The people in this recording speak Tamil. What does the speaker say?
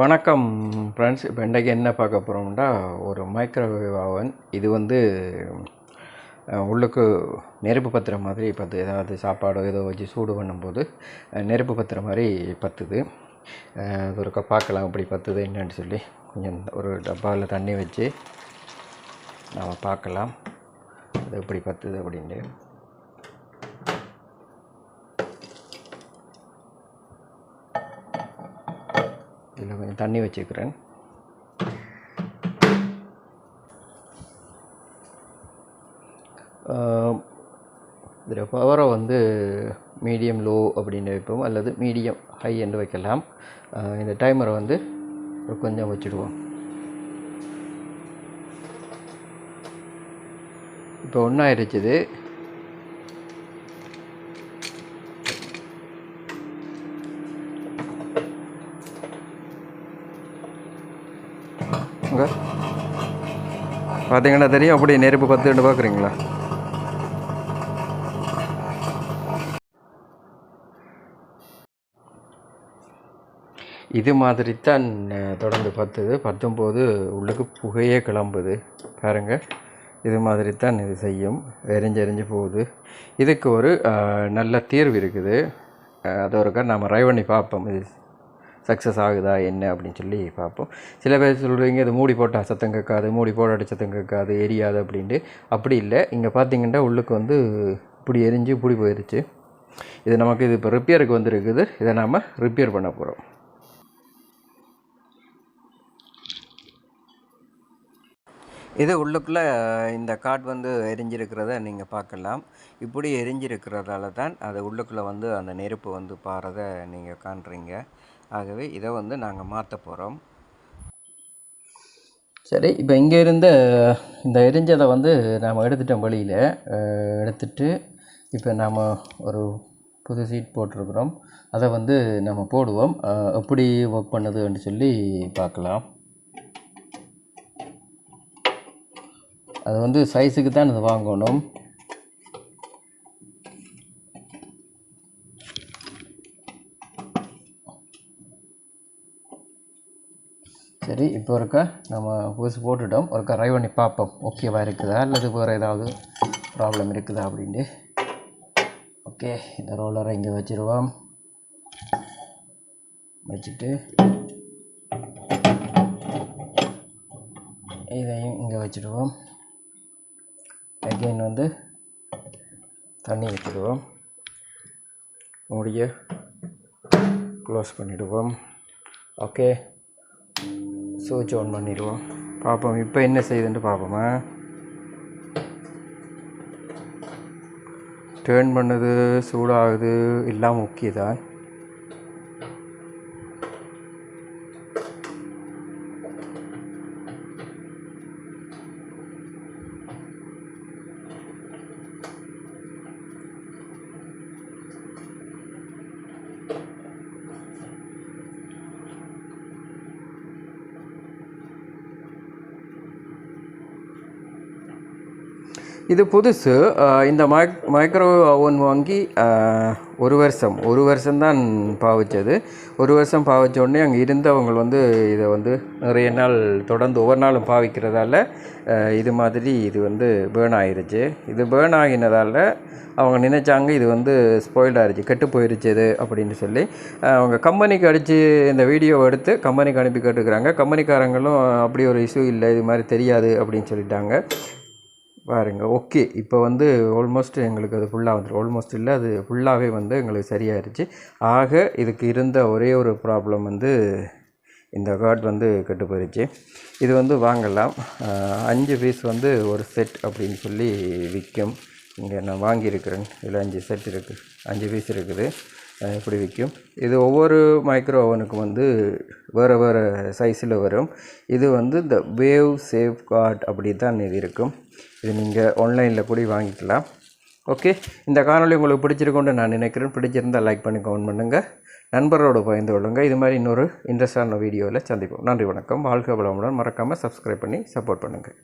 வணக்கம் ஃப்ரெண்ட்ஸ் இப்போ இன்றைக்கி என்ன பார்க்க போகிறோம்னா ஒரு மைக்ரோவேவ் அவன் இது வந்து உள்ளுக்கு நெருப்பு பத்துற மாதிரி பத்து ஏதாவது சாப்பாடோ ஏதோ வச்சு சூடு பண்ணும்போது நெருப்பு பத்துற மாதிரி பத்துது. அது ஒருக்கா பார்க்கலாம் இப்படி பத்துது என்னன்னு சொல்லி. கொஞ்சம் ஒரு டப்பாவில் தண்ணி வச்சு நாம் பார்க்கலாம். அது எப்படி பத்துது அப்படின்ட்டு. இதில் கொஞ்சம் தண்ணி வச்சுக்கிறேன். இதில் பவரை வந்து மீடியம் லோ அப்படின்னு வைப்போம். அல்லது மீடியம் ஹை என்று வைக்கலாம். இந்த டைமரை வந்து கொஞ்சம் வச்சுடுவோம். இப்போ ஒன்றாயிருச்சுது அங்கே பார்த்தீங்கன்னா தெரியும். அப்படி நெருப்பு பத்துன்னு பார்க்குறீங்களா இது மாதிரி தான் தொடர்ந்து பத்துது. பத்தும்போது உள்ளுக்கு புகையே கிளம்புது. பாருங்க. இது மாதிரி தான் இது செய்யும். எரிஞ்சு எரிஞ்சு போகுது. இதுக்கு ஒரு நல்ல தீர்வு இருக்குது. அஹ், அது ஒருக்கா நம்ம ட்ரை பண்ணி பார்ப்போம். இது சக்ஸஸ் ஆகுதா என்ன அப்படின்னு சொல்லி பார்ப்போம். சில பேர் சொல்கிறீங்க இது மூடி போட்டால் சத்தம் கேட்காது மூடி போடாட்டி சத்தம் கேட்காது எரியாது அப்படின்ட்டு. அப்படி இல்லை. இங்கே பார்த்தீங்கன்னா உள்ளுக்கு வந்து இப்படி எரிஞ்சு இப்படி போயிடுச்சு இது நமக்கு இது இப்போ ரிப்பேருக்கு வந்திருக்குது. இதை நாம் ரிப்பேர் பண்ண போகிறோம் இது உள்ளுக்குள்ளே இந்த காட் வந்து எரிஞ்சிருக்கிறத நீங்கள் பார்க்கலாம். இப்படி எரிஞ்சிருக்கிறதால தான் அது உள்ளுக்குள்ளே வந்து அந்த நெருப்பு வந்து பாறத நீங்கள் காண்றீங்க. ஆகவே இதை வந்து நாங்கள் மாற்ற போகிறோம் சரி இப்போ இங்கே இருந்த இந்த எரிஞ்சதை வந்து நாம் எடுத்துட்டோம் வெளியில். எடுத்துட்டு இப்போ நாம் ஒரு புது சீட் போட்டிருக்கிறோம். அதை வந்து நம்ம போடுவோம். எப்படி ஒர்க் பண்ணுதுன்னு சொல்லி பார்க்கலாம். அது வந்து சைஸுக்கு தான் இது வாங்கணும். சரி இப்போ ஒருக்கா நம்ம புதுசு போட்டுட்டோம். ஒருக்கா ட்ரை பண்ணி பார்ப்போம் ஓகேவா இருக்குதா? அல்லது வேறு ஏதாவது ப்ராப்ளம் இருக்குதா அப்படின்ட்டு. ஓகே இந்த ரோலரை இங்கே வச்சுருவோம். வச்சுட்டு இதையும் இங்கே வச்சுடுவோம் அகெயின் வந்து தண்ணி ஊற்றிடுவோம் மூடிய க்ளோஸ் பண்ணிவிடுவோம் ஓகே சுவிட்ச் ஆன் பண்ணிடுவோம். பார்ப்போம். இப்போ என்ன செய்யுதுன்ட்டு பார்ப்போமா? டேர்ன் பண்ணுது சூடாகுது எல்லாம் ஓகே தான். இது புதுசு. இந்த மைக் மைக்ரோ ஓவன் வாங்கி ஒரு வருஷம். ஒரு வருஷம்தான் பாவிச்சது. ஒரு வருஷம் பாவிச்ச உடனே அங்கே இருந்தவங்க வந்து இதை வந்து நிறைய நாள் தொடர்ந்து ஒவ்வொரு நாளும் பாவிக்கிறதால இது மாதிரி இது வந்து பேர்ன் ஆகிருச்சு இது பேர்ன் ஆகினதால் அவங்க நினைச்சாங்க இது வந்து ஸ்பாயில்ட் ஆயிருச்சு கெட்டு போயிருச்சு இது அப்படின்னு சொல்லி அவங்க கம்பெனிக்கு அடித்து இந்த வீடியோவை எடுத்து கம்பெனிக்கு அனுப்பி கேட்டுக்கிறாங்க. கம்பெனிக்காரங்களும் அப்படி ஒரு இஷ்யூ இல்லை இது மாதிரி தெரியாது அப்படின்னு சொல்லிட்டாங்க. பாருங்கள் ஓகே இப்போ வந்து ஆல்மோஸ்ட் எங்களுக்கு அது ஃபுல்லாக வந்துடும் ஆல்மோஸ்ட் இல்லை அது ஃபுல்லாகவே வந்து எங்களுக்கு சரியாயிருச்சு. ஆக இதுக்கு இருந்த ஒரே ஒரு ப்ராப்ளம் வந்து இந்த கார்டு வந்து கெட்டு போயிடுச்சு இது வந்து வாங்கலாம். அஞ்சு பீஸ் வந்து ஒரு செட் அப்படின்னு சொல்லி விற்கும் இங்கே நான் வாங்கியிருக்கிறேன். இதில் அஞ்சு செட் இருக்குது அஞ்சு பீஸ் இருக்குது. இப்படி விற்கும்? இது ஒவ்வொரு மைக்ரோ ஓவனுக்கும் வந்து வேறு வேறு சைஸில் வரும். இது வந்து இந்த வேவ் சேஃப் கார்ட் அப்படி தான் இது இருக்கும். இது நீங்கள் ஆன்லைனில் கூட வாங்கிக்கலாம். ஓகே இந்த காணொலி உங்களுக்கு பிடிச்சிருக்கோன்னு நான் நினைக்கிறேன். பிடிச்சிருந்தால் லைக் பண்ணி கமெண்ட் பண்ணுங்கள் நண்பரோடு பகிர்ந்து கொள்ளுங்கள் இது மாதிரி இன்னொரு இன்ட்ரெஸ்டான வீடியோவில் சந்திப்போம். நன்றி வணக்கம். வாழ்க வளமுடன். மறக்காமல் சப்ஸ்கிரைப் பண்ணி சப்போர்ட் பண்ணுங்கள்